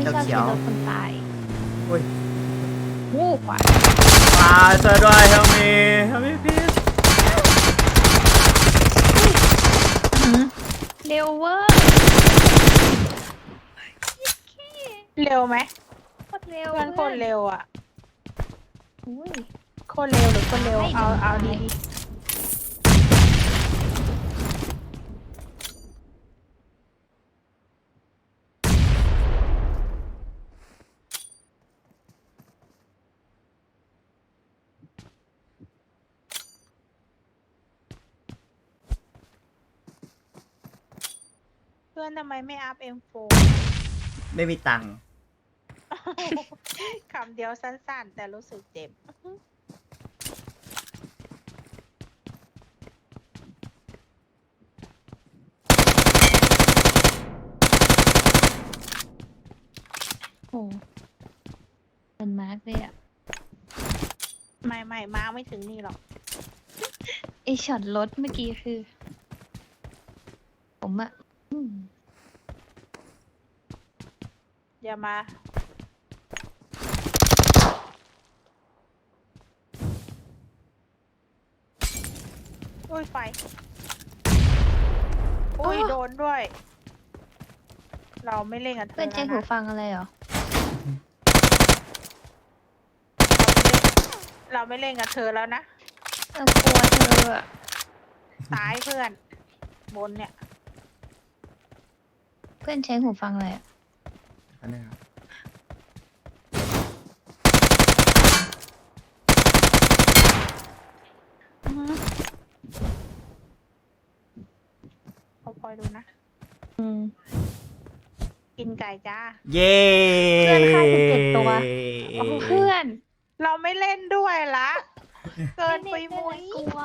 ไม่ชอบเขีขี่ยวรถคนตายอุ้ย วูบอะมาเจอด้วย help me help me please เร็วเวอร์เร็วไหมโคตรเร็วเพื่อนคนเร็วอะอุ้ยคนเร็วหรือคนเร็วไม่เอาเดี๋ยวเอาไม่ดีๆ พื่อนทำไมไม่อัพเอ็มโฟไม่มีตังค์คำเดียวสั้นๆ แต่รู้สึกเจ็บ โอ้เป็นมาร์กเลยอะไม่ไม่มาไม่ถึงนี่หรอก ไอช็อตรถเมื่อกี้คือ ผมอะอืม อย่ามาอุ้ยไฟอุ้ยโดนด้วย เราไม่เล่นกับเธอเพื่อนใช้แล้วหูนะฟังอะไรเหรอ เราไม่เล่นกับเธอแล้วนะเรากลัวเธออะตายเพื่อน บนเนี่ย เพื่อนใช้หูฟังอะไรอะ อันนี้ครับอือหือเอาพลอยดูนะ อืม กินไก่จ้า เย้เพื่อนฆ่าสิบเจ็ดตัว เพื่อน เราไม่เล่นด้วยละ เกินไปเล่นมุ้ด้วยยกลัว